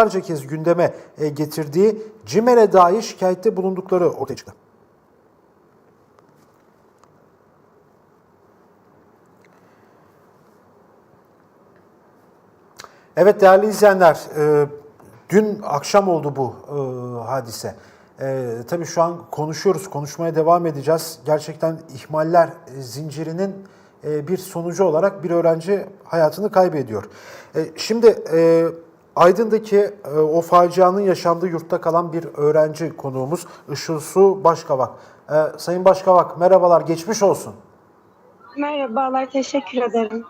defalarca kez gündeme e, getirdiği CİMER'e dair şikayette bulundukları ortaya çıktı. Evet değerli izleyenler, e, dün akşam oldu bu e, hadise. Tabii şu an konuşuyoruz, konuşmaya devam edeceğiz. Gerçekten ihmaller zincirinin bir sonucu olarak bir öğrenci hayatını kaybediyor. E, şimdi Aydın'daki e, o facianın yaşandığı yurtta kalan bir öğrenci konuğumuz Işıl Su Başkavak. E, Sayın Başkavak merhabalar, geçmiş olsun. Merhabalar, teşekkür ederim.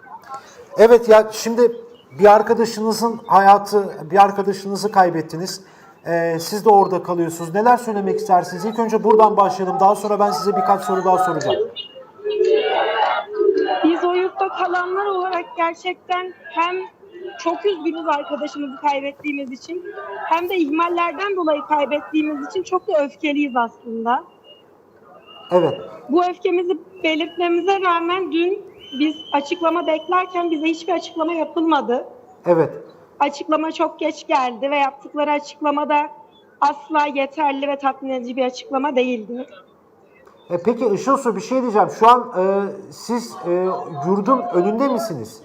Evet ya şimdi bir arkadaşınızın hayatı, bir arkadaşınızı kaybettiniz. Ee, siz de orada kalıyorsunuz. Neler söylemek istersiniz? İlk önce buradan başlayalım. Daha sonra ben size birkaç soru daha soracağım. Biz o yurtta kalanlar olarak gerçekten hem çok üzgünüz arkadaşımızı kaybettiğimiz için hem de ihmallerden dolayı kaybettiğimiz için çok da öfkeliyiz aslında. Evet. Bu öfkemizi belirtmemize rağmen dün biz açıklama beklerken bize hiçbir açıklama yapılmadı. Evet. Açıklama çok geç geldi ve yaptıkları açıklamada asla yeterli ve tatmin edici bir açıklama değildi. E, peki Işıl Su bir şey diyeceğim. Şu an e, siz e, yurdun önünde misiniz?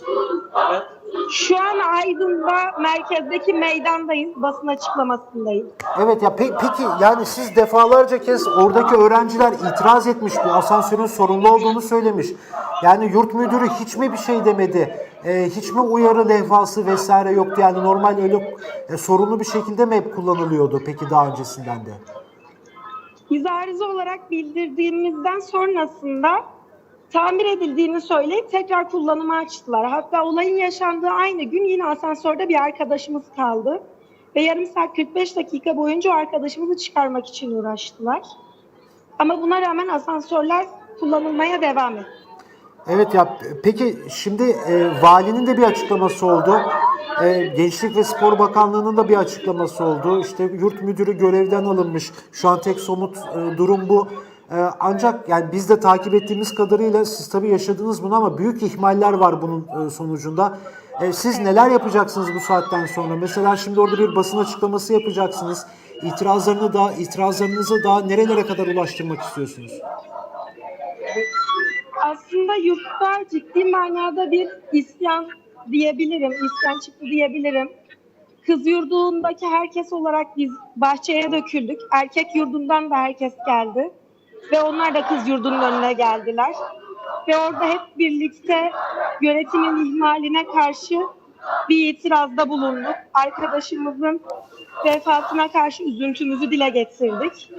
Şu an Aydın'da merkezdeki meydandayız. Basın açıklamasındayız. Evet ya pe- peki yani siz defalarca kez oradaki öğrenciler itiraz etmiş bu asansörün sorunlu olduğunu söylemiş. Yani yurt müdürü hiç mi bir şey demedi? E, hiç mi uyarı levhası vesaire yoktu? Yani normal öyle e, sorunlu bir şekilde mi hep kullanılıyordu peki daha öncesinden de? Biz arıza olarak bildirdiğimizden sonrasında tamir edildiğini söyleyip tekrar kullanıma açtılar. Hatta olayın yaşandığı aynı gün yine asansörde bir arkadaşımız kaldı. Ve yarım saat 45 dakika boyunca o arkadaşımızı çıkarmak için uğraştılar. Ama buna rağmen asansörler kullanılmaya devam etti. Evet ya peki şimdi e, valinin de bir açıklaması oldu. E, Gençlik ve Spor Bakanlığı'nın da bir açıklaması oldu. İşte yurt müdürü görevden alınmış. Şu an tek somut e, durum bu. E, ancak yani biz de takip ettiğimiz kadarıyla siz tabii yaşadınız bunu ama büyük ihmaller var bunun e, sonucunda. E, siz neler yapacaksınız bu saatten sonra? Mesela şimdi orada bir basın açıklaması yapacaksınız. İtirazlarını da itirazlarınızı daha nerelere kadar ulaştırmak istiyorsunuz? aslında yurtta ciddi manada bir isyan diyebilirim, isyan çıktı diyebilirim. Kız yurdundaki herkes olarak biz bahçeye döküldük. Erkek yurdundan da herkes geldi. Ve onlar da kız yurdunun önüne geldiler. Ve orada hep birlikte yönetimin ihmaline karşı bir itirazda bulunduk. Arkadaşımızın vefatına karşı üzüntümüzü dile getirdik.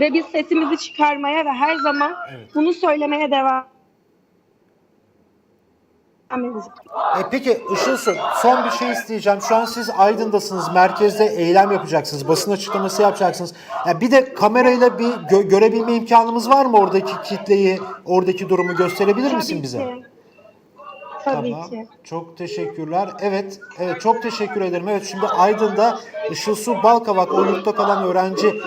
Ve biz sesimizi çıkarmaya ve her zaman bunu söylemeye devam edeceğiz. E peki Işıl Su, son bir şey isteyeceğim. Şu an siz Aydın'dasınız, merkezde eylem yapacaksınız, basın açıklaması yapacaksınız. Ya bir de kamerayla bir gö- görebilme imkanımız var mı oradaki kitleyi, oradaki durumu gösterebilir misin Tabii bize? ki. Tabii Tamam. ki. Çok teşekkürler. Evet, evet çok teşekkür ederim. Evet şimdi Aydın'da Işıl Su Balkavak o yurtta kalan öğrenci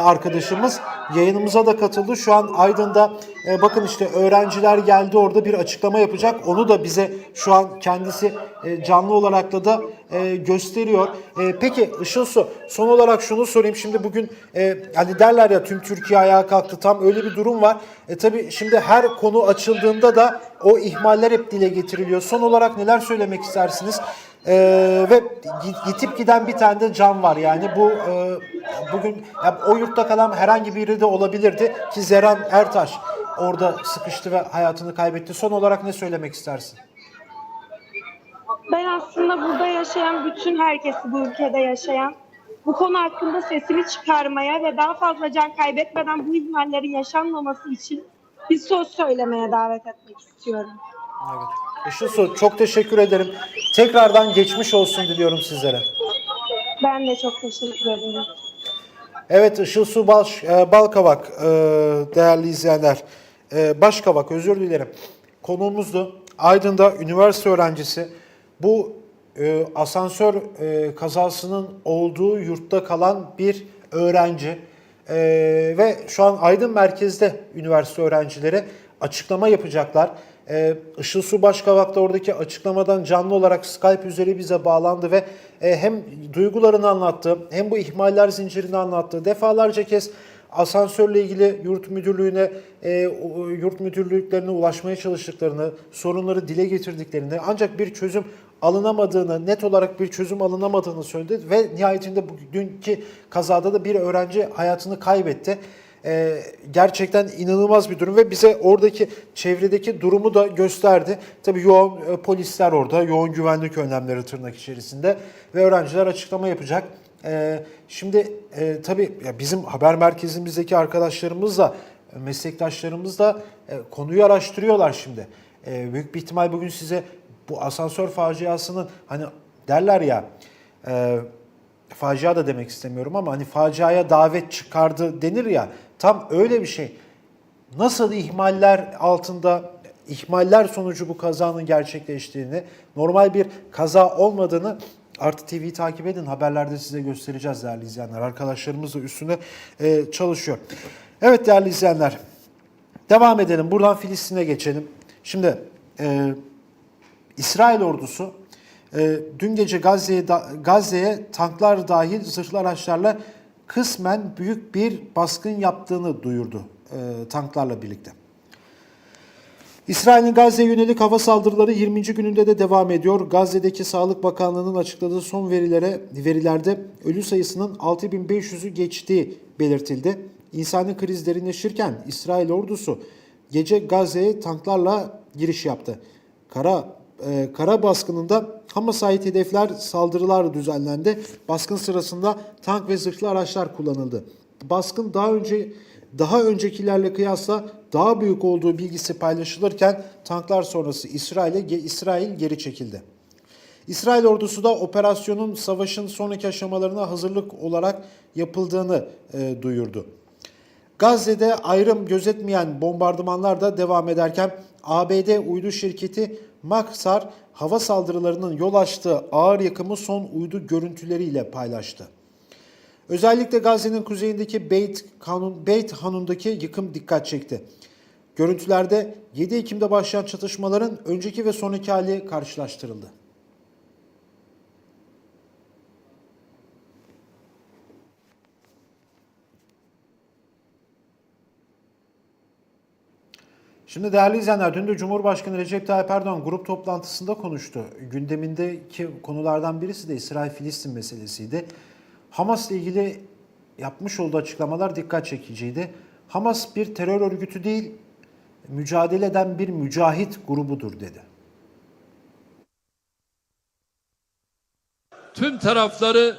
arkadaşımız yayınımıza da katıldı. Şu an Aydın'da e, bakın işte öğrenciler geldi orada bir açıklama yapacak. Onu da bize şu an kendisi e, canlı olarak da da e, gösteriyor. E, peki Işıl Su son olarak şunu sorayım. Şimdi bugün e, hani derler ya tüm Türkiye ayağa kalktı. Tam öyle bir durum var. E tabii şimdi her konu açıldığında da o ihmaller hep dile getiriliyor. Son olarak neler söylemek istersiniz? E, ve gi- yitip giden bir tane de can var. Yani bu e, bugün ya o yurtta kalan herhangi biri de olabilirdi ki Zeran Ertaş orada sıkıştı ve hayatını kaybetti. Son olarak ne söylemek istersin? Ben aslında burada yaşayan bütün herkesi bu ülkede yaşayan bu konu hakkında sesini çıkarmaya ve daha fazla can kaybetmeden bu ihmallerin yaşanmaması için bir söz söylemeye davet etmek istiyorum. Evet. Işıl Su çok teşekkür ederim. Tekrardan geçmiş olsun diliyorum sizlere. Ben de çok teşekkür ederim. Evet Işıl Su Baş, e, Balkavak e, değerli izleyenler. E, Başkavak özür dilerim. Konuğumuzdu. Aydın'da üniversite öğrencisi. Bu e, asansör e, kazasının olduğu yurtta kalan bir öğrenci. E, ve şu an Aydın merkezde üniversite öğrencileri açıklama yapacaklar. E, Işıl Su Başkavak da oradaki açıklamadan canlı olarak Skype üzeri bize bağlandı ve e, hem duygularını anlattı hem bu ihmaller zincirini anlattı. Defalarca kez asansörle ilgili yurt müdürlüğüne, e, yurt müdürlüklerine ulaşmaya çalıştıklarını, sorunları dile getirdiklerini ancak bir çözüm alınamadığını, net olarak bir çözüm alınamadığını söyledi ve nihayetinde bugünkü kazada da bir öğrenci hayatını kaybetti. Ee, gerçekten inanılmaz bir durum ve bize oradaki çevredeki durumu da gösterdi. Tabii yoğun e, polisler orada, yoğun güvenlik önlemleri tırnak içerisinde ve öğrenciler açıklama yapacak. Ee, şimdi e, tabii bizim haber merkezimizdeki arkadaşlarımız da, e, meslektaşlarımız e, konuyu araştırıyorlar şimdi. E, büyük bir ihtimal bugün size bu asansör faciasının hani derler ya e, facia da demek istemiyorum ama hani faciaya davet çıkardı denir ya tam öyle bir şey. Nasıl ihmaller altında ihmaller sonucu bu kazanın gerçekleştiğini, normal bir kaza olmadığını Artı TV'yi takip edin. Haberlerde size göstereceğiz değerli izleyenler. Arkadaşlarımız da üstüne e, çalışıyor. Evet değerli izleyenler. Devam edelim. Buradan Filistin'e geçelim. Şimdi e, İsrail ordusu e, dün gece Gazze'ye da- Gazze'ye tanklar dahil zırhlı araçlarla kısmen büyük bir baskın yaptığını duyurdu e, tanklarla birlikte. İsrail'in Gazze'ye yönelik hava saldırıları 20. gününde de devam ediyor. Gazze'deki Sağlık Bakanlığı'nın açıkladığı son verilere verilerde ölü sayısının 6500'ü geçtiği belirtildi. İnsani kriz derinleşirken İsrail ordusu gece Gazze'ye tanklarla giriş yaptı. Kara e, kara baskınında Hamas'a ait hedefler saldırılar düzenlendi. Baskın sırasında tank ve zırhlı araçlar kullanıldı. Baskın daha önce daha öncekilerle kıyasla daha büyük olduğu bilgisi paylaşılırken tanklar sonrası İsrail'e İsrail geri çekildi. İsrail ordusu da operasyonun savaşın sonraki aşamalarına hazırlık olarak yapıldığını e, duyurdu. Gazze'de ayrım gözetmeyen bombardımanlar da devam ederken ABD uydu şirketi Maxar hava saldırılarının yol açtığı ağır yakımı son uydu görüntüleriyle paylaştı. Özellikle Gazze'nin kuzeyindeki Beit, Hanun, Beit Hanun'daki yıkım dikkat çekti. Görüntülerde 7 Ekim'de başlayan çatışmaların önceki ve sonraki hali karşılaştırıldı. Şimdi değerli izleyenler, dün de Cumhurbaşkanı Recep Tayyip Erdoğan grup toplantısında konuştu. Gündemindeki konulardan birisi de İsrail-Filistin meselesiydi. Hamas'la ilgili yapmış olduğu açıklamalar dikkat çekiciydi. Hamas bir terör örgütü değil, mücadele eden bir mücahit grubudur dedi. tüm tarafları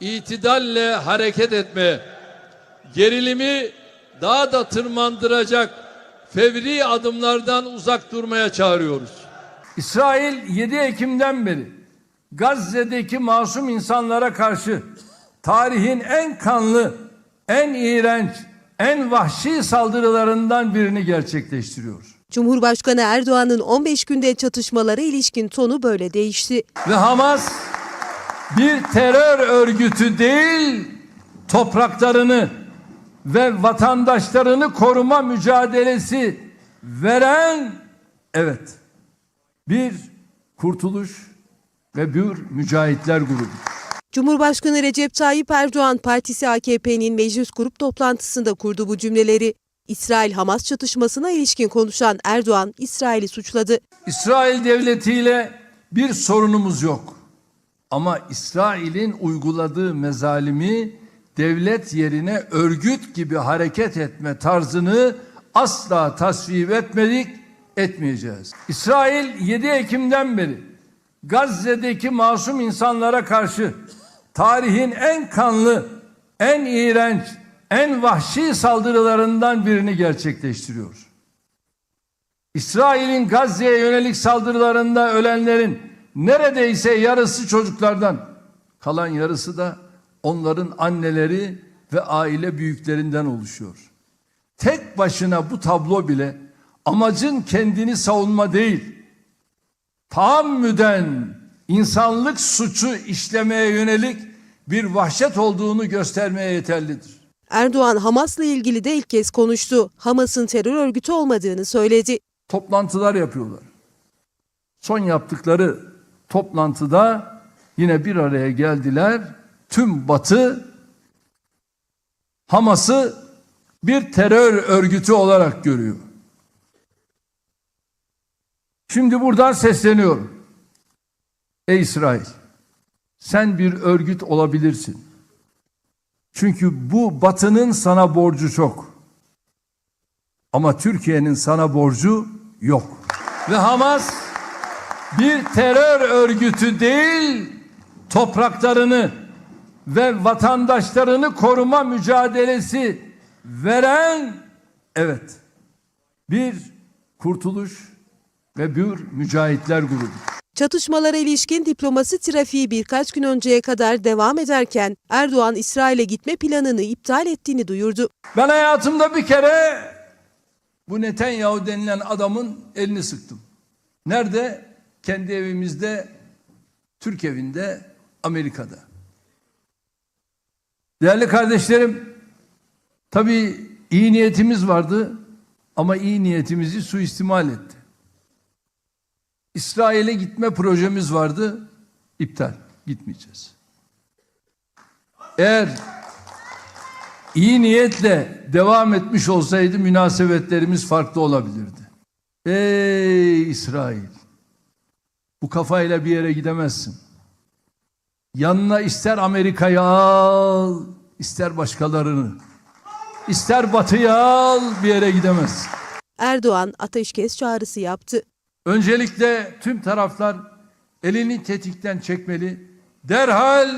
itidalle hareket etmeye, gerilimi daha da tırmandıracak fevri adımlardan uzak durmaya çağırıyoruz. İsrail 7 Ekim'den beri Gazze'deki masum insanlara karşı tarihin en kanlı, en iğrenç, en vahşi saldırılarından birini gerçekleştiriyor. Cumhurbaşkanı Erdoğan'ın 15 günde çatışmalara ilişkin tonu böyle değişti. Ve Hamas bir terör örgütü değil, topraklarını ve vatandaşlarını koruma mücadelesi veren evet bir kurtuluş ve bir mücahitler grubu. Cumhurbaşkanı Recep Tayyip Erdoğan Partisi AKP'nin meclis grup toplantısında kurdu bu cümleleri. İsrail-Hamas çatışmasına ilişkin konuşan Erdoğan, İsrail'i suçladı. İsrail devletiyle bir sorunumuz yok. Ama İsrail'in uyguladığı mezalimi devlet yerine örgüt gibi hareket etme tarzını asla tasvip etmedik, etmeyeceğiz. İsrail 7 Ekim'den beri Gazze'deki masum insanlara karşı tarihin en kanlı, en iğrenç, en vahşi saldırılarından birini gerçekleştiriyor. İsrail'in Gazze'ye yönelik saldırılarında ölenlerin neredeyse yarısı çocuklardan, kalan yarısı da onların anneleri ve aile büyüklerinden oluşuyor. Tek başına bu tablo bile amacın kendini savunma değil, tahammüden insanlık suçu işlemeye yönelik bir vahşet olduğunu göstermeye yeterlidir. Erdoğan Hamas'la ilgili de ilk kez konuştu. Hamas'ın terör örgütü olmadığını söyledi. toplantılar yapıyorlar. Son yaptıkları toplantıda yine bir araya geldiler. Tüm Batı Hamas'ı bir terör örgütü olarak görüyor. Şimdi buradan sesleniyorum. Ey İsrail, sen bir örgüt olabilirsin. Çünkü bu Batı'nın sana borcu çok. Ama Türkiye'nin sana borcu yok. Ve Hamas bir terör örgütü değil, topraklarını ve vatandaşlarını koruma mücadelesi veren evet bir kurtuluş ve bir mücahitler grubu. Çatışmalara ilişkin diplomasi trafiği birkaç gün önceye kadar devam ederken Erdoğan İsrail'e gitme planını iptal ettiğini duyurdu. Ben hayatımda bir kere bu Netanyahu denilen adamın elini sıktım. Nerede? Kendi evimizde, Türk evinde, Amerika'da. Değerli kardeşlerim, tabii iyi niyetimiz vardı ama iyi niyetimizi suistimal etti. İsrail'e gitme projemiz vardı, iptal, gitmeyeceğiz. Eğer iyi niyetle devam etmiş olsaydı münasebetlerimiz farklı olabilirdi. Ey İsrail! Bu kafayla bir yere gidemezsin. Yanına ister Amerika'yı al, ister başkalarını. ister Batı'yı al bir yere gidemezsin. Erdoğan ateşkes çağrısı yaptı. Öncelikle tüm taraflar elini tetikten çekmeli. Derhal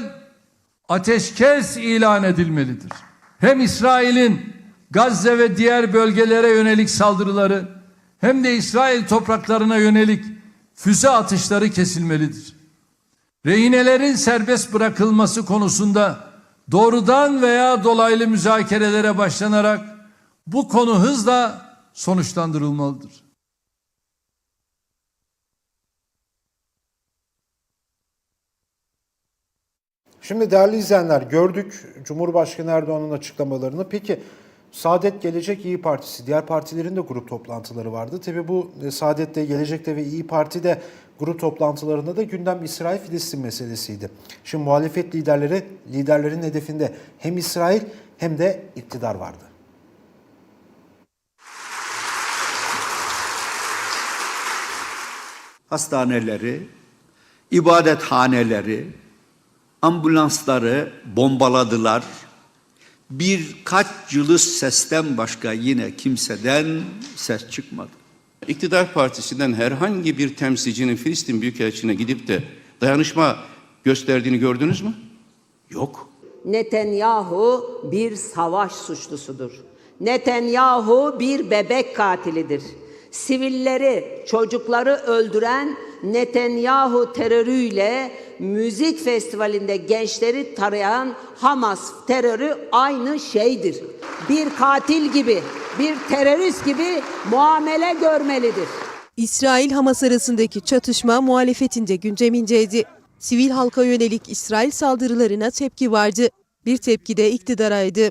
ateşkes ilan edilmelidir. Hem İsrail'in Gazze ve diğer bölgelere yönelik saldırıları hem de İsrail topraklarına yönelik füze atışları kesilmelidir. Rehinelerin serbest bırakılması konusunda doğrudan veya dolaylı müzakerelere başlanarak bu konu hızla sonuçlandırılmalıdır. Şimdi değerli izleyenler gördük Cumhurbaşkanı Erdoğan'ın açıklamalarını. Peki Saadet Gelecek İyi Partisi, diğer partilerin de grup toplantıları vardı. Tabii bu e, Saadet'te, Gelecek'te ve İyi Parti'de grup toplantılarında da gündem İsrail-Filistin meselesiydi. Şimdi muhalefet liderleri, liderlerin hedefinde hem İsrail hem de iktidar vardı. hastaneleri, ibadethaneleri, ambulansları bombaladılar. Birkaç cılız sesten başka yine kimseden ses çıkmadı. İktidar partisinden herhangi bir temsilcinin Filistin Büyükelçiliğine gidip de dayanışma gösterdiğini gördünüz mü? Yok. Netanyahu bir savaş suçlusudur. Netanyahu bir bebek katilidir. Sivilleri, çocukları öldüren Netanyahu terörüyle müzik festivalinde gençleri tarayan Hamas terörü aynı şeydir. Bir katil gibi, bir terörist gibi muamele görmelidir. İsrail-Hamas arasındaki çatışma muhalefetin de gündemindeydi. Sivil halka yönelik İsrail saldırılarına tepki vardı. Bir tepki de iktidaraydı.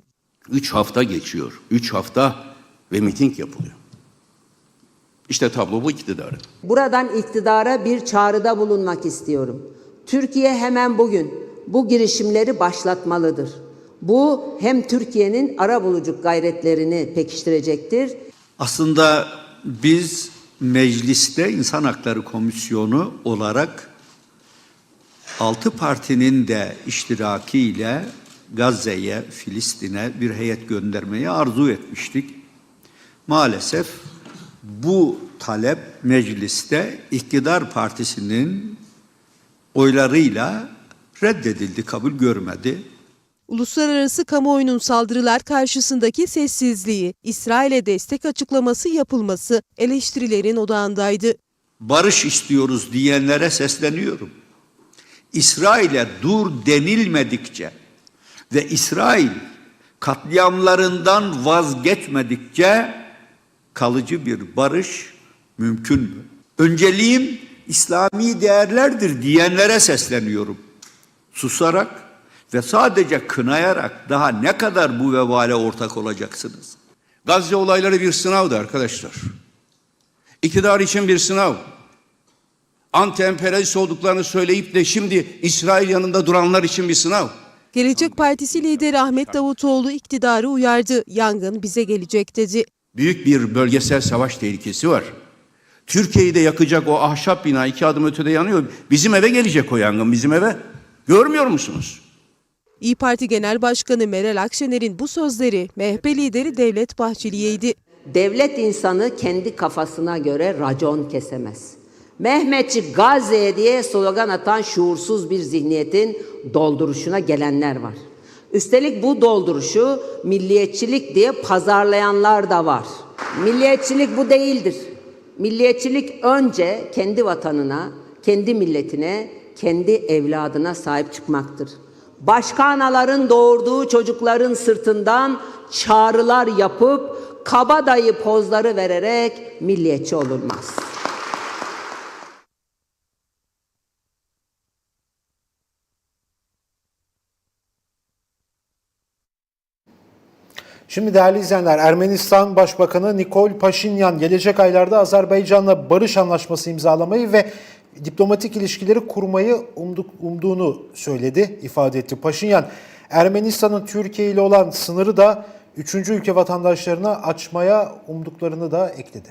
Üç hafta geçiyor. Üç hafta ve miting yapılıyor. İşte tablo bu iktidarın. Buradan iktidara bir çağrıda bulunmak istiyorum. Türkiye hemen bugün bu girişimleri başlatmalıdır. Bu hem Türkiye'nin ara buluculuk gayretlerini pekiştirecektir Aslında biz mecliste İnsan Hakları Komisyonu olarak altı partinin de iştirakiyle Gazze'ye, Filistin'e bir heyet göndermeyi arzu etmiştik. Maalesef bu talep mecliste iktidar partisinin oylarıyla reddedildi, kabul görmedi. Uluslararası kamuoyunun saldırılar karşısındaki sessizliği, İsrail'e destek açıklaması yapılması eleştirilerin odağındaydı. barış istiyoruz diyenlere sesleniyorum. İsrail'e dur denilmedikçe ve İsrail katliamlarından vazgeçmedikçe kalıcı bir barış mümkün mü? Önceliğim İslami değerlerdir diyenlere sesleniyorum. Susarak ve sadece kınayarak daha ne kadar bu vebale ortak olacaksınız? Gazze olayları bir sınavdı arkadaşlar. İktidar için bir sınav. Anti-emperyalist olduklarını söyleyip de şimdi İsrail yanında duranlar için bir sınav. Gelecek Partisi lideri Ahmet Davutoğlu iktidarı uyardı. Yangın bize gelecek dedi. Büyük bir bölgesel savaş tehlikesi var. Türkiye'yi de yakacak o ahşap bina iki adım ötede yanıyor. Bizim eve gelecek o yangın bizim eve. Görmüyor musunuz? İyi Parti Genel Başkanı Meral Akşener'in bu sözleri MHP lideri Devlet Bahçeli'yeydi. Devlet insanı kendi kafasına göre racon kesemez. Mehmetçik Gazze'ye diye slogan atan şuursuz bir zihniyetin dolduruşuna gelenler var. Üstelik bu dolduruşu milliyetçilik diye pazarlayanlar da var. Milliyetçilik bu değildir. Milliyetçilik önce kendi vatanına, kendi milletine, kendi evladına sahip çıkmaktır. Başka anaların doğurduğu çocukların sırtından çağrılar yapıp kabadayı pozları vererek milliyetçi olunmaz. Şimdi değerli izleyenler Ermenistan Başbakanı Nikol Paşinyan gelecek aylarda Azerbaycan'la barış anlaşması imzalamayı ve diplomatik ilişkileri kurmayı umduk, umduğunu söyledi, ifade etti. Paşinyan Ermenistan'ın Türkiye ile olan sınırı da üçüncü ülke vatandaşlarına açmaya umduklarını da ekledi.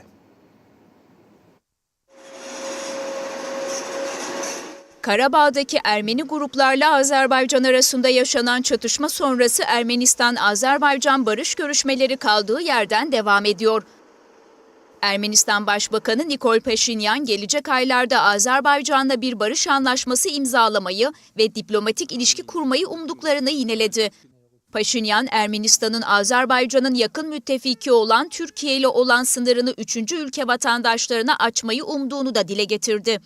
Karabağ'daki Ermeni gruplarla Azerbaycan arasında yaşanan çatışma sonrası Ermenistan-Azerbaycan barış görüşmeleri kaldığı yerden devam ediyor. Ermenistan Başbakanı Nikol Paşinyan gelecek aylarda Azerbaycan'la bir barış anlaşması imzalamayı ve diplomatik ilişki kurmayı umduklarını yineledi. Paşinyan, Ermenistan'ın Azerbaycan'ın yakın müttefiki olan Türkiye ile olan sınırını üçüncü ülke vatandaşlarına açmayı umduğunu da dile getirdi.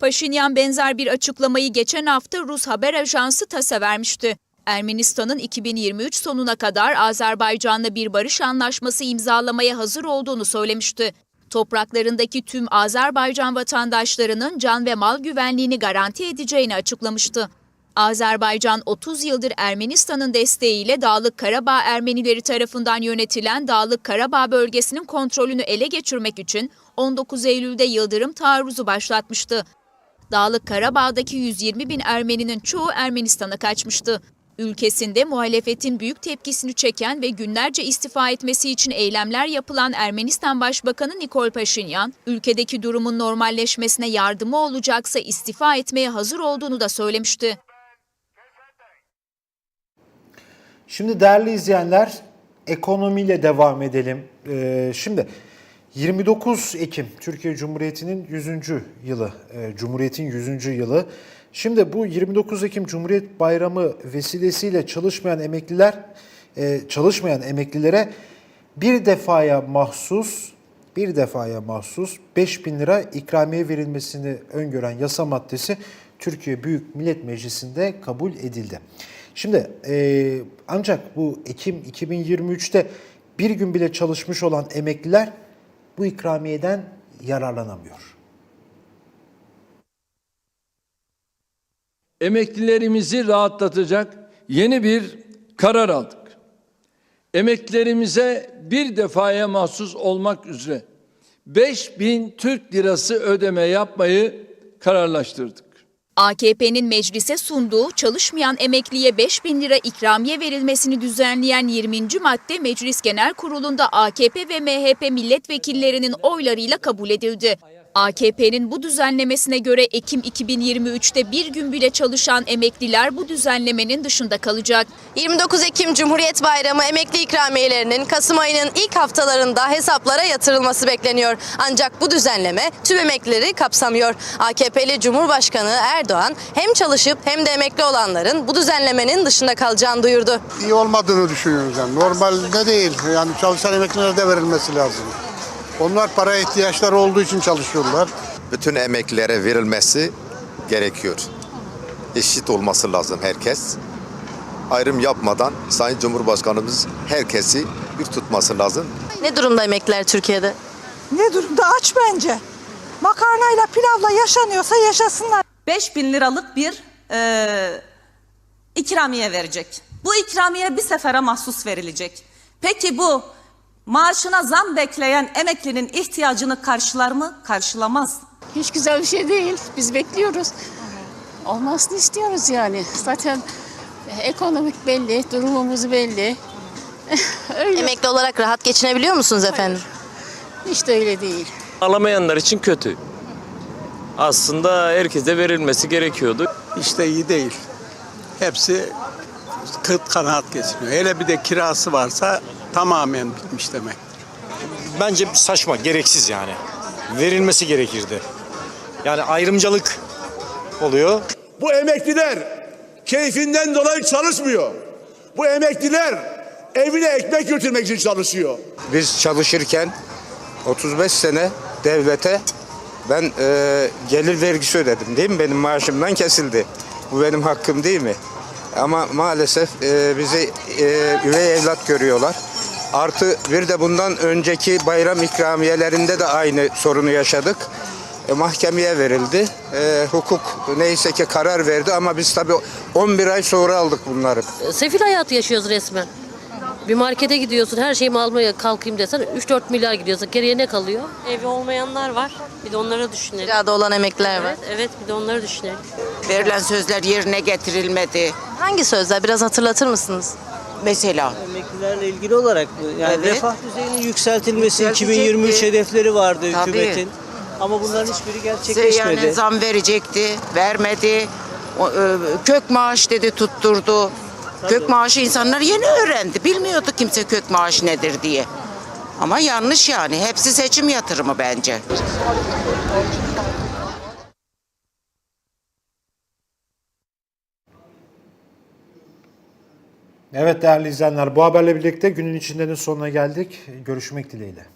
Paşinyan benzer bir açıklamayı geçen hafta Rus haber ajansı TAS'a vermişti. Ermenistan'ın 2023 sonuna kadar Azerbaycan'la bir barış anlaşması imzalamaya hazır olduğunu söylemişti. Topraklarındaki tüm Azerbaycan vatandaşlarının can ve mal güvenliğini garanti edeceğini açıklamıştı. Azerbaycan 30 yıldır Ermenistan'ın desteğiyle Dağlık Karabağ Ermenileri tarafından yönetilen Dağlık Karabağ bölgesinin kontrolünü ele geçirmek için 19 Eylül'de Yıldırım taarruzu başlatmıştı. Dağlık Karabağ'daki 120 bin Ermeninin çoğu Ermenistan'a kaçmıştı. Ülkesinde muhalefetin büyük tepkisini çeken ve günlerce istifa etmesi için eylemler yapılan Ermenistan Başbakanı Nikol Paşinyan, ülkedeki durumun normalleşmesine yardımı olacaksa istifa etmeye hazır olduğunu da söylemişti. Şimdi değerli izleyenler ekonomiyle devam edelim. Ee, şimdi 29 Ekim Türkiye Cumhuriyeti'nin 100. yılı, e, Cumhuriyet'in 100. yılı. Şimdi bu 29 Ekim Cumhuriyet Bayramı vesilesiyle çalışmayan emekliler, e, çalışmayan emeklilere bir defaya mahsus bir defaya mahsus 5000 lira ikramiye verilmesini öngören yasa maddesi Türkiye Büyük Millet Meclisi'nde kabul edildi. Şimdi e, ancak bu Ekim 2023'te bir gün bile çalışmış olan emekliler bu ikramiyeden yararlanamıyor. Emeklilerimizi rahatlatacak yeni bir karar aldık. Emeklilerimize bir defaya mahsus olmak üzere 5000 Türk lirası ödeme yapmayı kararlaştırdık. AKP'nin meclise sunduğu çalışmayan emekliye 5 bin lira ikramiye verilmesini düzenleyen 20. madde Meclis Genel Kurulu'nda AKP ve MHP milletvekillerinin oylarıyla kabul edildi. AKP'nin bu düzenlemesine göre Ekim 2023'te bir gün bile çalışan emekliler bu düzenlemenin dışında kalacak. 29 Ekim Cumhuriyet Bayramı emekli ikramiyelerinin Kasım ayının ilk haftalarında hesaplara yatırılması bekleniyor. Ancak bu düzenleme tüm emeklileri kapsamıyor. AKP'li Cumhurbaşkanı Erdoğan hem çalışıp hem de emekli olanların bu düzenlemenin dışında kalacağını duyurdu. iyi olmadığını düşünüyoruz yani. Normalde değil. Yani çalışan emeklilere de verilmesi lazım. Onlar para ihtiyaçları olduğu için çalışıyorlar. bütün emeklilere verilmesi gerekiyor. Eşit olması lazım herkes. Ayrım yapmadan Sayın Cumhurbaşkanımız herkesi bir tutması lazım. Ne durumda emekliler Türkiye'de? Ne durumda aç bence. Makarnayla pilavla yaşanıyorsa yaşasınlar. 5 bin liralık bir e, ikramiye verecek. Bu ikramiye bir sefere mahsus verilecek. Peki bu maaşına zam bekleyen emeklinin ihtiyacını karşılar mı? Karşılamaz. Hiç güzel bir şey değil. Biz bekliyoruz. Olmasını istiyoruz yani. Zaten ekonomik belli, durumumuz belli. öyle. Emekli olarak rahat geçinebiliyor musunuz efendim? Hiç de öyle değil. Alamayanlar için kötü. Aslında herkese verilmesi gerekiyordu. İşte iyi değil. Hepsi kıt kanaat geçiniyor. Hele bir de kirası varsa tamamen bitmiş demek. Bence saçma, gereksiz yani. Verilmesi gerekirdi. Yani ayrımcılık oluyor. Bu emekliler keyfinden dolayı çalışmıyor. Bu emekliler evine ekmek götürmek için çalışıyor. Biz çalışırken 35 sene devlete ben e, gelir vergisi ödedim değil mi? Benim maaşımdan kesildi. Bu benim hakkım değil mi? Ama maalesef e, bizi e, üvey evlat görüyorlar. Artı bir de bundan önceki bayram ikramiyelerinde de aynı sorunu yaşadık. E, mahkemeye verildi. E, hukuk neyse ki karar verdi ama biz tabii 11 ay sonra aldık bunları. Sefil hayatı yaşıyoruz resmen. Bir markete gidiyorsun her şeyimi almaya kalkayım desen 3-4 milyar gidiyorsun. Geriye ne kalıyor? Evi olmayanlar var. Bir de onları düşünelim. Kirada olan emekliler var. Evet, evet bir de onları düşünelim. Verilen sözler yerine getirilmedi. Hangi sözler biraz hatırlatır mısınız? Mesela Emeklilerle ilgili olarak mı? Yani Evet. refah düzeyinin yükseltilmesi Yükseltecekti. 2023 hedefleri vardı Tabii. hükümetin. Ama bunların hiçbiri gerçekleşmedi. zam verecekti, vermedi. E, kök maaş dedi tutturdu. Kök maaşı insanlar yeni öğrendi. Bilmiyordu kimse kök maaş nedir diye. Ama yanlış yani. Hepsi seçim yatırımı bence. Evet değerli izleyenler bu haberle birlikte günün içindenin sonuna geldik. Görüşmek dileğiyle.